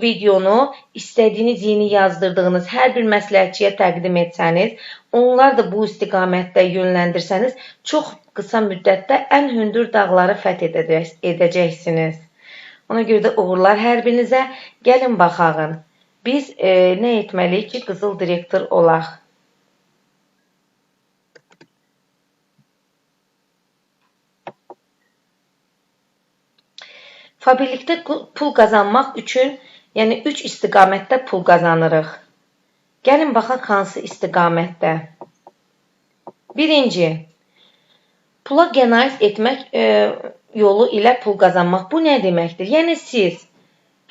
videonu istədiyiniz yeni yazdırdığınız hər bir məsləhətçiyə təqdim etsəniz, onlar da bu istiqamətdə yönləndirsəniz, çox qısa müddətdə ən hündür dağları fəth edəcək, edəcəksiniz. Ona görə də uğurlar hər birinizə. Gəlin baxağın. Biz e, nə etməliyik ki, qızıl direktor olaq? Fabirlikdə pul qazanmaq üçün, yəni 3 istiqamətdə pul qazanırıq. Gəlin baxaq hansı istiqamətdə. Birinci, pula qənaət etmək e, yolu ilə pul qazanmaq. Bu nə deməkdir? Yəni siz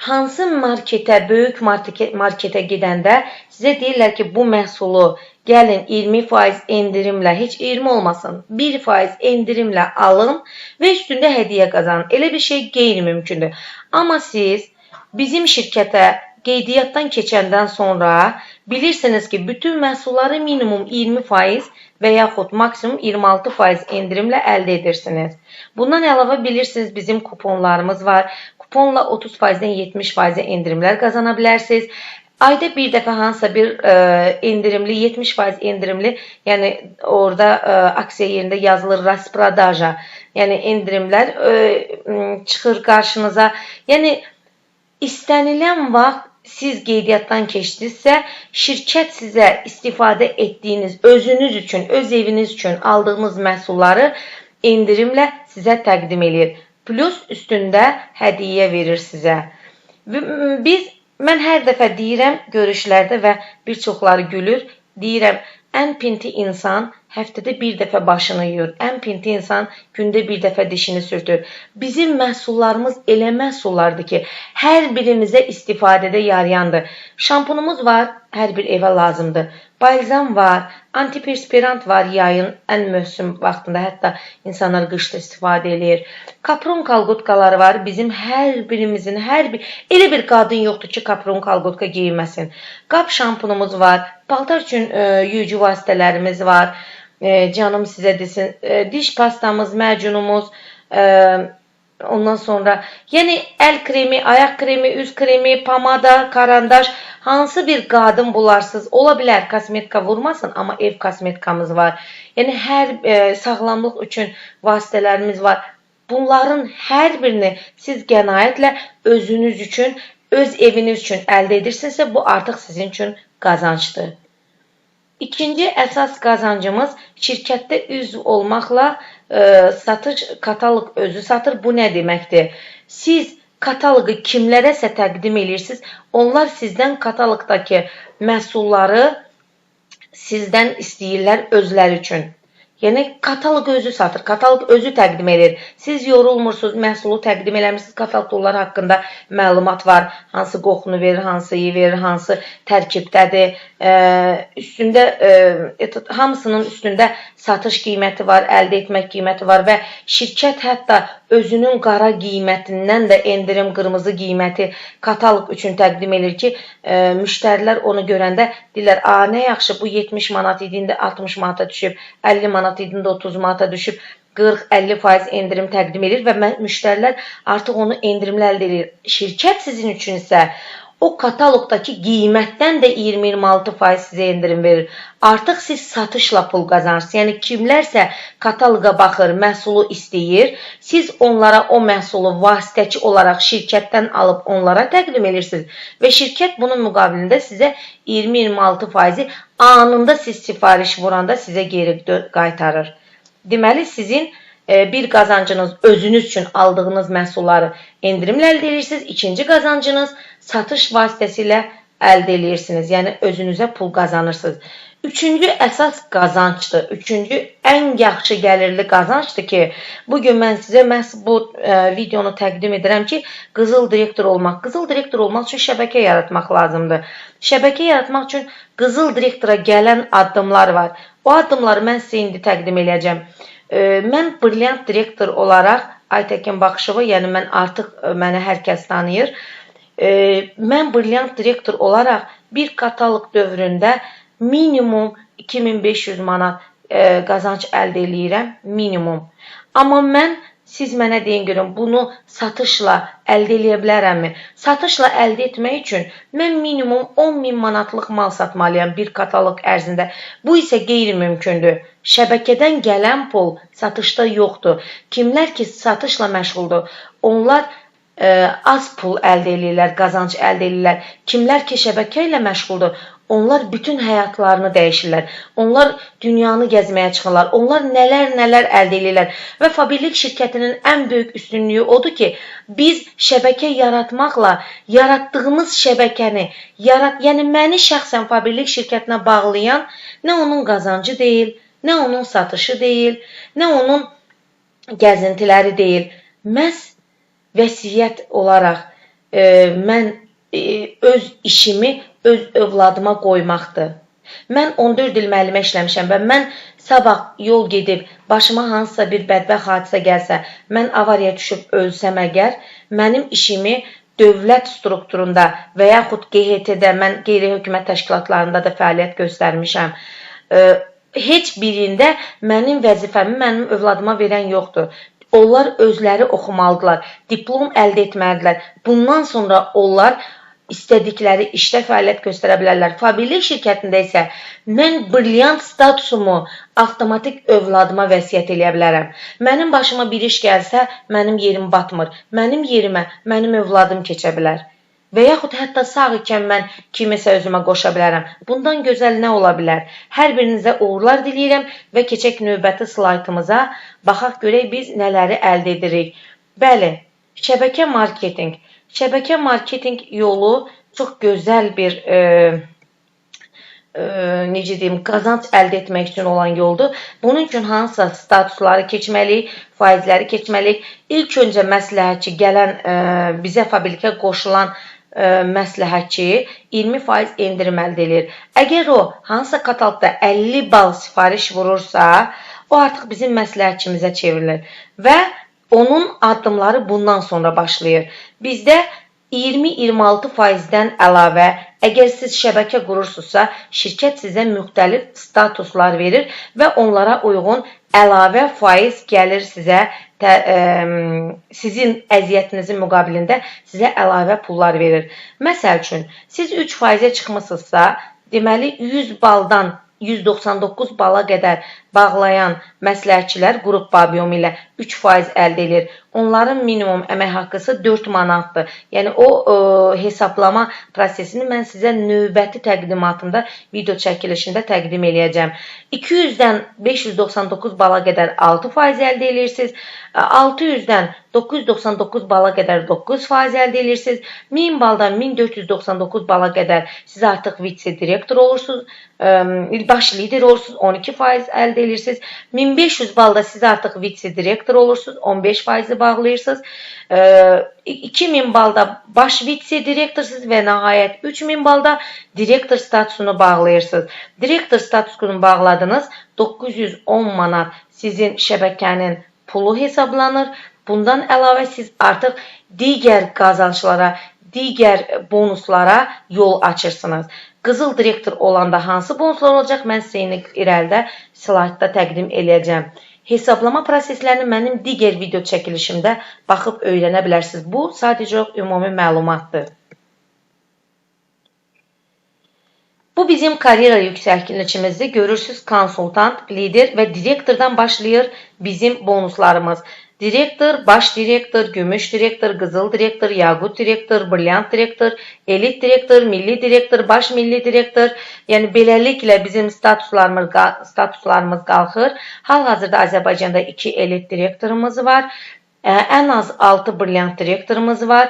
hansı marketə, böyük marketə, gedəndə sizə deyirlər ki, bu məhsulu Gəlin 20% endirimlə, heç 20 olmasın, 1% endirimlə alın və üstündə hədiyyə qazanın. Elə bir şey qeyri-mümkündür. Amma siz bizim şirkətə qeydiyyatdan keçəndən sonra bilirsiniz ki, bütün məhsulları minimum 20% və yaxud maksimum 26% endirimlə əldə edirsiniz. Bundan əlavə bilirsiniz bizim kuponlarımız var. Kuponla 30%-dən 70%-ə endirimlər qazana bilərsiniz. Ayda bir dəfə hansısa bir ə, e, endirimli 70% endirimli, yəni orada ə, e, aksiya yerində yazılır rasprodaja. Yəni endirimlər ə, e, çıxır qarşınıza. Yəni istənilən vaxt siz qeydiyyatdan keçdinizsə, şirkət sizə istifadə etdiyiniz, özünüz üçün, öz eviniz üçün aldığınız məhsulları endirimlə sizə təqdim eləyir. Plus üstündə hədiyyə verir sizə. Biz Mən hər dəfə deyirəm görüşlərdə və bir çoxları gülür. Deyirəm, ən pinti insan həftədə bir dəfə başını yuyur. Ən pinti insan gündə bir dəfə dişini sürtür. Bizim məhsullarımız elə məhsullardır ki, hər birimizə istifadədə yarayandır. Şampunumuz var, hər bir evə lazımdır. Balzam var, antiperspirant var yayın ən mövsüm vaxtında, hətta insanlar qışda istifadə eləyir. Kapron kalqotkaları var. Bizim hər birimizin, hər bir elə bir qadın yoxdur ki, kapron kalqotka geyinməsin. Qap şampunumuz var, paltar üçün e, yuyucu vasitələrimiz var. E, canım sizə desin, e, diş pastamız, məcunumuz, e, Ondan sonra yəni əl kremi, ayaq kremi, üz kremi, pomada, karandaş hansı bir qadın bularsız ola bilər kosmetika vurmasın, amma ev kosmetikamız var. Yəni hər e, sağlamlıq üçün vasitələrimiz var. Bunların hər birini siz qənaətlə özünüz üçün, öz eviniz üçün əldə edirsinizsə, bu artıq sizin üçün qazancdır. İkinci əsas qazancımız şirkətdə üzv olmaqla e, satış kataloq özü satır. Bu nə deməkdir? Siz kataloqu kimlərəsə təqdim edirsiniz, onlar sizdən kataloqdakı məhsulları sizdən istəyirlər özləri üçün. Yəni kataloq özü satır, kataloq özü təqdim edir. Siz yorulmursunuz, məhsulu təqdim eləmirsiniz, kataloqda onlar haqqında məlumat var. Hansı qoxunu verir, hansı iyi verir, hansı tərkibdədir. E, üstündə e, hamısının üstündə satış qiyməti var, əldə etmək qiyməti var və şirkət hətta özünün qara qiymətindən də endirim qırmızı qiyməti kataloq üçün təqdim edir ki, e, müştərilər onu görəndə deyirlər, "A, nə yaxşı, bu 70 manat idi, indi 60 manata düşüb, 50 manat idi, 30 manata düşüb 40-50% endirim təqdim edir və müştərilər artıq onu endirimlə əldə edir. Şirkət sizin üçün isə o kataloqdakı qiymətdən də 20-26% sizə endirim verir. Artıq siz satışla pul qazanırsınız. Yəni kimlərsə kataloqa baxır, məhsulu istəyir, siz onlara o məhsulu vasitəçi olaraq şirkətdən alıb onlara təqdim edirsiniz və şirkət bunun müqabilində sizə 20-26% anında siz sifariş vuranda sizə geri qaytarır. Deməli sizin bir qazancınız özünüz üçün aldığınız məhsulları endirimlə əldə edirsiniz. İkinci qazancınız satış vasitəsilə əldə edirsiniz. Yəni özünüzə pul qazanırsınız. Üçüncü əsas qazancdır. Üçüncü ən yaxşı gəlirli qazancdır ki, bu gün mən sizə məhz bu e, videonu təqdim edirəm ki, qızıl direktor olmaq. Qızıl direktor olmaq üçün şəbəkə yaratmaq lazımdır. Şəbəkə yaratmaq üçün qızıl direktora gələn addımlar var. O addımları mən sizə indi təqdim edəcəm. Mən brilliant direktor olaraq Aytəkin Baxışova, yəni mən artıq e, məni hər kəs tanıyır. Mən brilliant direktor olaraq bir kataloq dövründə minimum 2500 manat e, qazanc əldə eləyirəm, minimum. Amma mən Siz mənə deyin görün, bunu satışla əldə edə bilərəmmi? Satışla əldə etmək üçün mən minimum 10 min manatlıq mal satmalıyam bir kataloq ərzində. Bu isə qeyri-mümkündür. Şəbəkədən gələn pul satışda yoxdur. Kimlər ki satışla məşğuldur, onlar ə, az pul əldə edirlər, qazanc əldə edirlər. Kimlər ki şəbəkə ilə məşğuldur, Onlar bütün həyatlarını dəyişirlər. Onlar dünyanı gəzməyə çıxırlar. Onlar nələr-nələr əldə edirlər. Və Fabirlik şirkətinin ən böyük üstünlüyü odur ki, biz şəbəkə yaratmaqla yaratdığımız şəbəkəni, yarat, yəni məni şəxsən Fabirlik şirkətinə bağlayan nə onun qazancı deyil, nə onun satışı deyil, nə onun gəzintiləri deyil. Məhz vəsiyyət olaraq e, mən e, öz işimi öz övladıma qoymaqdır. Mən 14 il müəllimə işləmişəm və mən sabah yol gedib başıma hansısa bir bədbəxt hadisə gəlsə, mən avariyaya düşüb ölsəm əgər, mənim işimi dövlət strukturunda və yaxud QHT-də mən qeyri-hökumət təşkilatlarında da fəaliyyət göstərmişəm. Heç birində mənim vəzifəmi mənim övladıma verən yoxdur. Onlar özləri oxumalıdılar, diplom əldə etməlidirlər. Bundan sonra onlar istədikləri işdə fəaliyyət göstərə bilərlər. Fabirlik şirkətində isə mən brilliant statusumu avtomatik övladıma vəsiyyət eləyə bilərəm. Mənim başıma bir iş gəlsə, mənim yerim batmır. Mənim yerimə mənim övladım keçə bilər. Və yaxud hətta sağ ikən mən kimisə özümə qoşa bilərəm. Bundan gözəl nə ola bilər? Hər birinizə uğurlar diləyirəm və keçək növbəti slaytımıza. Baxaq görək biz nələri əldə edirik. Bəli, şəbəkə marketinq. Şəbəkə marketinq yolu çox gözəl bir e, e, necə deyim, qazanc əldə etmək üçün olan yoldur. Bunun üçün hansısa statusları keçməliyik, faizləri keçməliyik. İlk öncə məsləhətçi gələn e, bizə fabrikə qoşulan ə, məsləhətçi 20% endirim əldə edir. Əgər o hansısa kataloqda 50 bal sifariş vurursa, o artıq bizim məsləhətçimizə çevrilir və Onun addımları bundan sonra başlayır. Bizdə 20-26%-dən əlavə, əgər siz şəbəkə qurursunuzsa, şirkət sizə müxtəlif statuslar verir və onlara uyğun əlavə faiz gəlir sizə tə, ə, sizin əziyyətinizin müqabilində sizə əlavə pullar verir. Məsəl üçün, siz 3%-ə çıxmısınızsa, deməli 100 baldan 199 bala qədər bağlayan məsləhətçilər qrup paviyomu ilə 3% əldə edir. Onların minimum əmək haqqısı 4 manatdır. Yəni o ə, e, hesablama prosesini mən sizə növbəti təqdimatımda video çəkilişində təqdim eləyəcəm. 200-dən 599 bala qədər 6% əldə edirsiniz. 600-dən 999 bala qədər 9% əldə edirsiniz. 1000 baldan 1499 bala qədər siz artıq vitse direktor olursunuz, e, baş lider olursunuz, 12% əldə edirsiniz. 1500 balda siz artıq vitse direktor olursunuz, 15% bağlayırsınız. 2000 balda baş vitse direktorsunuz və nəhayət 3000 balda direktor statusunu bağlayırsınız. Direktor statusunu bağladınız, 910 manat sizin şəbəkənin pulu hesablanır. Bundan əlavə siz artıq digər qazanclara, digər bonuslara yol açırsınız. Qızıl direktor olanda hansı bonuslar olacaq? Mən sizə irəlidə slaydda təqdim eləyəcəm. Hesablama proseslərini mənim digər video çəkilişimdə baxıb öyrənə bilərsiniz. Bu sadəcə ümumi məlumatdır. Bu bizim karyera yüksəlişimizdir. Görürsüz, konsultant, lider və direktordan başlayır bizim bonuslarımız. Direktor, baş direktor, gümüş direktor, qızıl direktor, yaqut direktor, brilliant direktor, elit direktor, milli direktor, baş milli direktor. Yəni beləliklə bizim statuslarımız statuslarımız qalxır. Hal-hazırda Azərbaycanda 2 elit direktorumuz var. Ən az 6 brilliant direktorumuz var.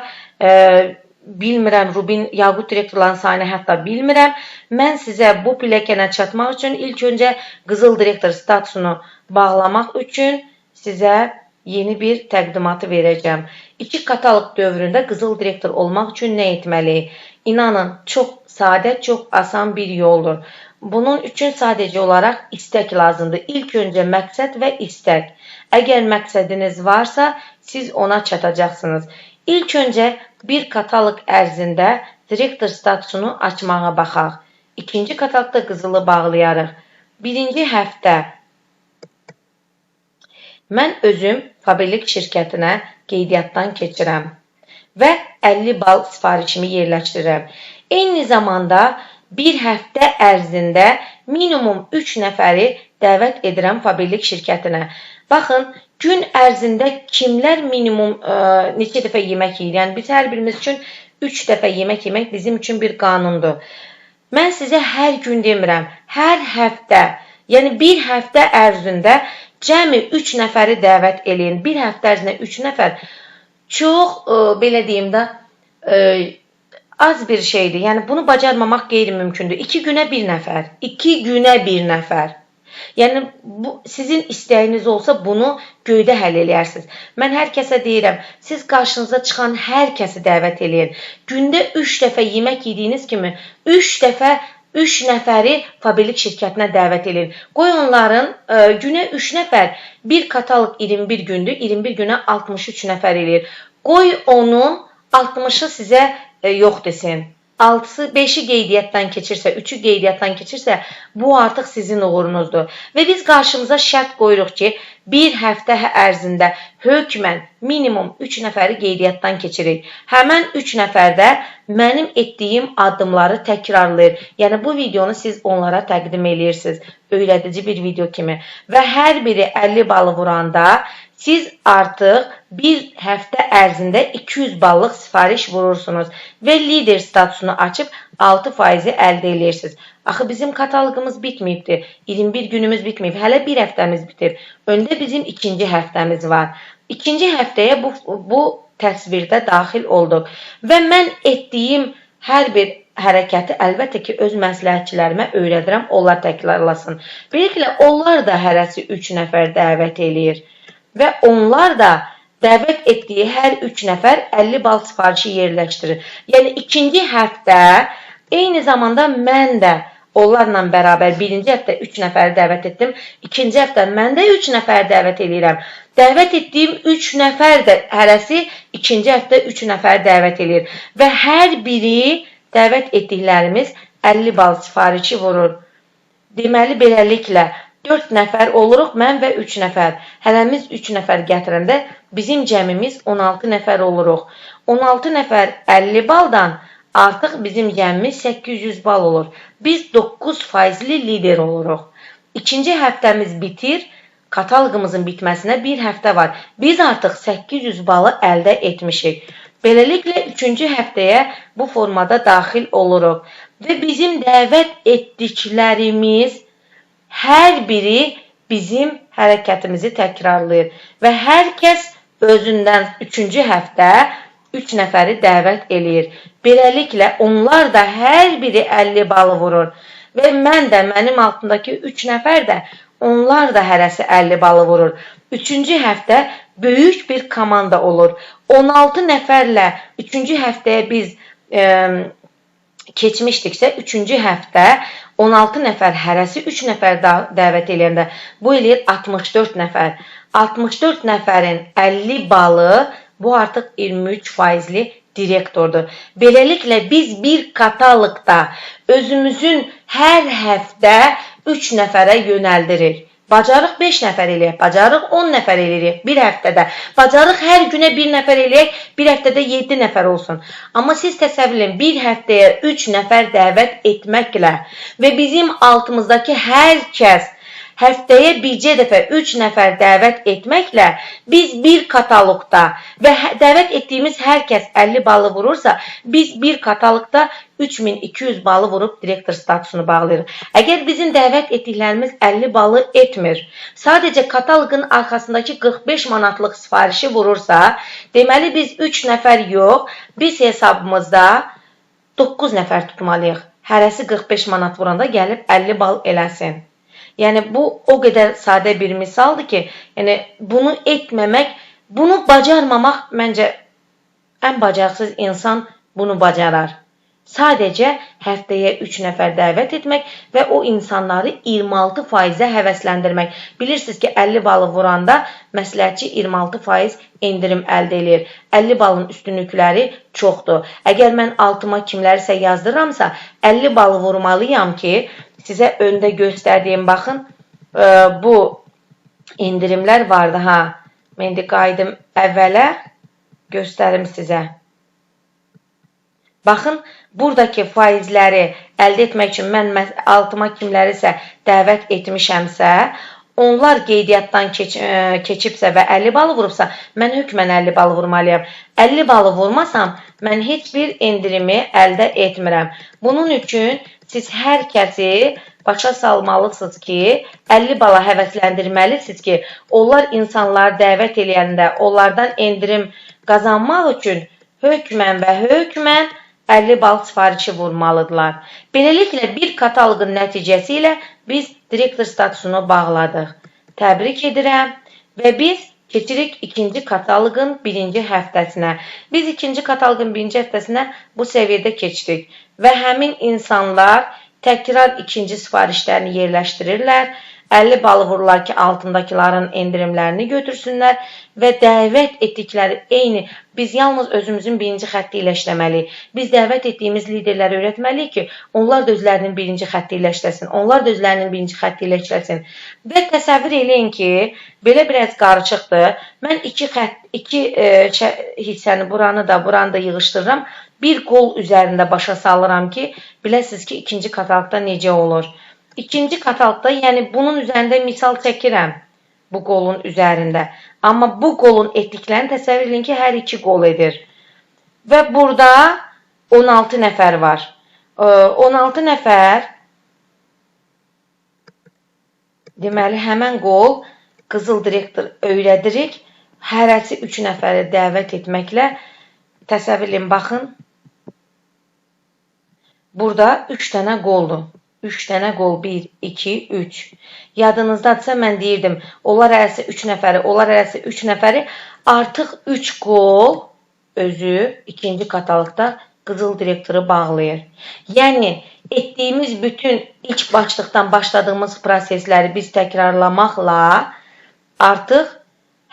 Bilmirəm, Rubin yaqut direktorların sayını hətta bilmirəm. Mən sizə bu pilləkənə çatmaq üçün ilk öncə qızıl direktor statusunu bağlamaq üçün sizə yeni bir təqdimatı verəcəm. İki kataloq dövründə qızıl direktor olmaq üçün nə etməliyik? İnanın, çox sadə, çox asan bir yoldur. Bunun üçün sadəcə olaraq istək lazımdır. İlk öncə məqsəd və istək. Əgər məqsədiniz varsa, siz ona çatacaqsınız. İlk öncə bir kataloq ərzində direktor statusunu açmağa baxaq. İkinci kataloqda qızılı bağlayarıq. Birinci həftə Mən özüm fabrik şirkətinə qeydiyyatdan keçirəm və 50 bal sifarişimi yerləşdirirəm. Eyni zamanda bir həftə ərzində minimum 3 nəfəri dəvət edirəm fabrik şirkətinə. Baxın, gün ərzində kimlər minimum ə, neçə dəfə yemək yeyir? Yəni biz hər birimiz üçün 3 dəfə yemək yemək bizim üçün bir qanundur. Mən sizə hər gün demirəm, hər həftə, yəni bir həftə ərzində cəmi 3 nəfəri dəvət eləyin. Bir həftə ərzində 3 nəfər çox ə, belə deyim də ə, az bir şeydir. Yəni bunu bacarmamaq qeyri-mümkündür. 2 günə bir nəfər, 2 günə bir nəfər. Yəni bu sizin istəyiniz olsa bunu göydə həll eləyərsiniz. Mən hər kəsə deyirəm, siz qarşınıza çıxan hər kəsi dəvət eləyin. Gündə 3 dəfə yemək yediyiniz kimi 3 dəfə 3 nəfəri fabrik şirkətinə dəvət edin. Qoy onların ə, günə 3 nəfər, bir kataloq 21 gündür, 21 günə 63 nəfər eləyir. Qoy onun 60-ı sizə ə, yox desin. 6-sı 5-i qeydiyyatdan keçirsə, 3-ü qeydiyyatdan keçirsə, bu artıq sizin uğurunuzdur. Və biz qarşımıza şərt qoyuruq ki, bir həftə ərzində hökmən minimum 3 nəfəri qeydiyyatdan keçirik. Həmən 3 nəfər də mənim etdiyim addımları təkrarlayır. Yəni bu videonu siz onlara təqdim eləyirsiniz. Öyrədici bir video kimi və hər biri 50 balı vuranda siz artıq bir həftə ərzində 200 ballıq sifariş vurursunuz və lider statusunu açıb 6% əldə edirsiniz. Axı bizim kataloqumuz bitməyibdir. 21 günümüz bitməyib. Hələ bir həftəmiz bitir. Öndə bizim ikinci həftəmiz var. İkinci həftəyə bu bu təsvirdə daxil olduq və mən etdiyim hər bir hərəkəti əlbəttə ki, öz məsləhətçilərimə öyrədirəm, onlar təkrarlasın. Beləliklə, onlar da hərəsi 3 nəfər dəvət eləyir və onlar da dəvət etdiyi hər 3 nəfər 50 bal sifarişi yerləşdirir. Yəni ikinci həftə eyni zamanda mən də onlarla bərabər birinci həftə 3 nəfəri dəvət etdim. İkinci həftə mən də 3 nəfər dəvət eləyirəm. Dəvət etdiyim 3 nəfər də hərəsi ikinci həftə 3 nəfər dəvət eləyir və hər biri dəvət etdiklərimiz 50 bal sifarişi vurur. Deməli beləliklə 4 nəfər oluruq, mən və 3 nəfər. Hələmiz 3 nəfər gətirəndə bizim cəmimiz 16 nəfər oluruq. 16 nəfər 50 baldan artıq bizim cəmimiz 800 bal olur. Biz 9 faizli lider oluruq. İkinci həftəmiz bitir, kataloqumuzun bitməsinə bir həftə var. Biz artıq 800 balı əldə etmişik. Beləliklə 3-cü həftəyə bu formada daxil oluruq və bizim dəvət etdiklərimiz hər biri bizim hərəkətimizi təkrarlayır və hər kəs özündən 3-cü həftə 3 nəfəri dəvət eləyir. Beləliklə onlar da hər biri 50 balı vurur və mən də mənim altındakı 3 nəfər də onlar da hərəsi 50 balı vurur. 3-cü həftə böyük bir komanda olur. 16 nəfərlə 3-cü həftəyə biz e, keçmişdiksə, 3-cü həftə 16 nəfər hərəsi 3 nəfər dəvət eləyəndə bu eləyir 64 nəfər. 64 nəfərin 50 balı bu artıq 23 faizli direktordur. Beləliklə biz bir kataloqda özümüzün hər həftə 3 nəfərə yönəldirik. Bacarıq 5 nəfər eləyək, bacarıq 10 nəfər eləyək bir həftədə. Bacarıq hər günə 1 nəfər eləyək, bir həftədə 7 nəfər olsun. Amma siz təsəvvür edin, bir həftəyə 3 nəfər dəvət etməklə və bizim altımızdakı hər kəs həftəyə bircə dəfə 3 nəfər dəvət etməklə biz bir kataloqda və hə, dəvət etdiyimiz hər kəs 50 balı vurursa, biz bir kataloqda 3200 balı vurub direktor statusunu bağlayırıq. Əgər bizim dəvət etdiklərimiz 50 balı etmir, sadəcə kataloqun arxasındakı 45 manatlıq sifarişi vurursa, deməli biz 3 nəfər yox, biz hesabımızda 9 nəfər tutmalıyıq. Hərəsi 45 manat vuranda gəlib 50 bal eləsin. Yəni bu o qədər sadə bir misaldır ki, yəni bunu etməmək, bunu bacarmamaq məncə ən bacarıqsız insan bunu bacarar. Sadəcə həftəyə 3 nəfər dəvət etmək və o insanları 26%-ə həvəsləndirmək. Bilirsiniz ki, 50 balı vuranda məsləhətçi 26% endirim əldə edir. 50 balın üstünlükləri çoxdur. Əgər mən altıma kimlərisə yazdıramsa, 50 balı vurmalıyam ki, sizə öndə göstərdiyim baxın, e, bu endirimlər vardı ha. İndi qayıdım əvvələ göstərim sizə. Baxın, buradakı faizləri əldə etmək üçün mən altıma kimlərisə dəvət etmişəmsə, onlar qeydiyyatdan keç ə, keçibsə və 50 balı vurubsa, mən hökmən 50 balı vurmalıyam. 50 balı vurmasam, mən heç bir endirimi əldə etmirəm. Bunun üçün siz hər kəsi başa salmalısınız ki, 50 bala həvəsləndirməlisiniz ki, onlar insanları dəvət eləyəndə onlardan endirim qazanmaq üçün hökmən və hökmən 50 bal sifarişi vurmalıdırlar. Beləliklə, bir kataloqun nəticəsi ilə biz direktor statusunu bağladıq. Təbrik edirəm və biz keçirik ikinci kataloqun birinci həftəsinə. Biz ikinci kataloqun birinci həftəsinə bu səviyyədə keçdik və həmin insanlar təkrar ikinci sifarişlərini yerləşdirirlər 50 balı vururlar ki, altındakıların endirimlərini götürsünlər və dəvət etdikləri eyni biz yalnız özümüzün birinci xətti ilə işləməliyik. Biz dəvət etdiyimiz liderləri öyrətməliyik ki, onlar da özlərinin birinci xətti ilə işləsin. Onlar da özlərinin birinci xətti ilə işləsin. Və təsəvvür eləyin ki, belə biraz qarışıqdır. Mən iki xətt, iki e, hissəni buranı da, buranı da yığışdırıram. Bir qol üzərində başa salıram ki, biləsiniz ki, ikinci kataloqda necə olur. İkinci kataloqda, yəni bunun üzərində misal çəkirəm bu qolun üzərində. Amma bu qolun etdiklərini təsəvvür edin ki, hər iki qol edir. Və burada 16 nəfər var. 16 nəfər deməli həmən qol qızıl direktor öyrədirik. Hərəsi 3 nəfəri dəvət etməklə təsəvvür edin, baxın. Burada 3 dənə qoldur. 3 dənə qol 1, 2, 3. Yadınızdadırsa mən deyirdim, onlar hərəsi 3 nəfəri, onlar hərəsi 3 nəfəri artıq 3 qol özü ikinci kataloqda qızıl direktoru bağlayır. Yəni etdiyimiz bütün ilk başlıqdan başladığımız prosesləri biz təkrarlamaqla artıq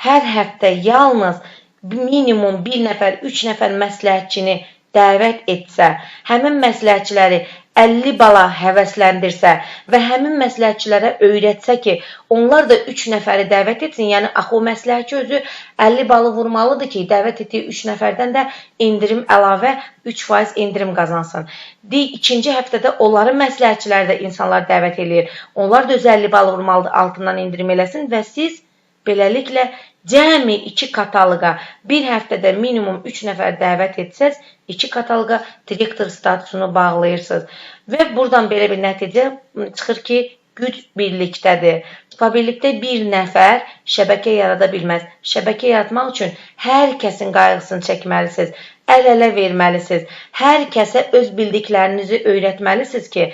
hər həftə yalnız minimum 1 nəfər, 3 nəfər məsləhətçini dəvət etsə, həmin məsləhətçiləri 50 bala həvəsləndirsə və həmin məsləhətçilərə öyrətsə ki, onlar da 3 nəfəri dəvət etsin, yəni axı o məsləhətçi özü 50 balı vurmalıdır ki, dəvət etdiyi 3 nəfərdən də endirim əlavə 3% endirim qazansın. Deyək, ikinci həftədə onların məsləhətçiləri də insanlar dəvət eləyir. Onlar da öz 50 balı vurmalıdır, altından endirim eləsin və siz beləliklə Cəmi 2 kataloqa bir həftədə minimum 3 nəfər dəvət etsəz, 2 kataloqa direktor statusunu bağlayırsınız. Və buradan belə bir nəticə çıxır ki, güc birlikdədir. Birlikdə bir nəfər şəbəkə yarada bilməz. Şəbəkə yaratmaq üçün hər kəsin qayğısını çəkməlisiniz, əl-ələ verməlisiniz. Hər kəsə öz bildiklərinizi öyrətməlisiniz ki,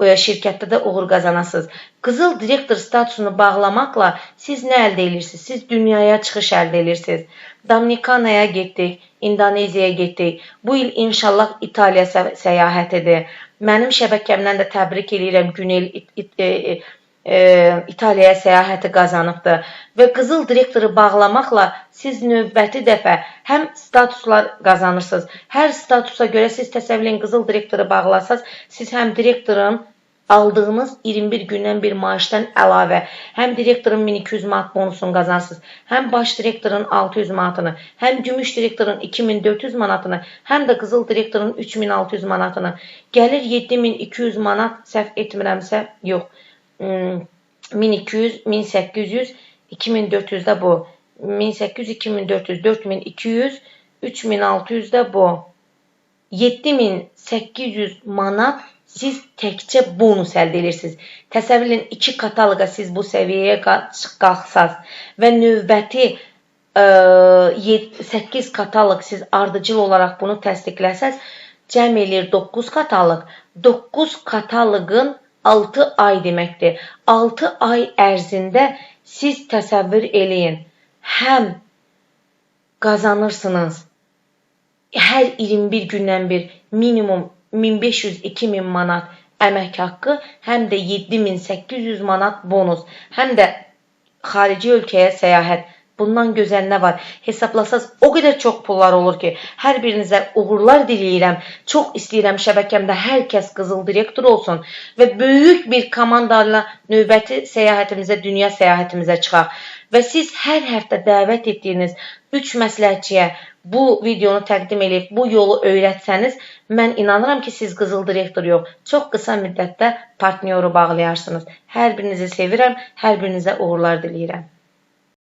şirkətdə də uğur qazanasınız. Qızıl direktor statusunu bağlamaqla siz nə əldə edirsiniz? Siz dünyaya çıxış əldə edirsiniz. Dominikanaya getdik, İndoneziyaya getdik. Bu il inşallah İtaliya səyahətidir. Mənim şəbəkəmdən də təbrik eləyirəm Günel e, İtaliyaya səyahəti qazanıbdır və qızıl direktoru bağlamaqla siz növbəti dəfə həm statuslar qazanırsınız. Hər statusa görə siz təsəvvür edin qızıl direktoru bağlasaz, siz həm direktorun aldığınız 21 gündən bir maaşdan əlavə həm direktorun 1200 manat bonusunu qazansınız, həm baş direktorun 600 manatını, həm gümüş direktorun 2400 manatını, həm də qızıl direktorun 3600 manatını. Gəlir 7200 manat, səhv etmirəmsə, yox. 1200, 1800, 2400 də bu. 1800, 2400, 4200, 3600 də bu. 7800 manat siz təkcə bonus əldə edirsiniz. Təsəvvür edin 2 kataloqa siz bu səviyyəyə qalxsaz və növbəti ə, e, 8 kataloq siz ardıcıl olaraq bunu təsdiqləsəz, cəm eləyir 9 kataloq. 9 kataloqun 6 ay deməkdir. 6 ay ərzində siz təsəvvür eləyin. Həm qazanırsınız. Hər 21 gündən bir minimum 1500-2000 manat əmək haqqı, həm də 7800 manat bonus, həm də xarici ölkəyə səyahət Bundan gözəl nə var? Hesablasaz o qədər çox pullar olur ki, hər birinizə uğurlar diləyirəm. Çox istəyirəm şəbəkəmdə hər kəs qızıl direktor olsun və böyük bir komandalarla növbəti səyahətimizə, dünya səyahətimizə çıxaq. Və siz hər həftə dəvət etdiyiniz 3 məsləhətçiyə bu videonu təqdim edib bu yolu öyrətsəniz, mən inanıram ki, siz qızıl direktor yox, çox qısa müddətdə partnyoru bağlayarsınız. Hər birinizi sevirəm, hər birinizə uğurlar diləyirəm.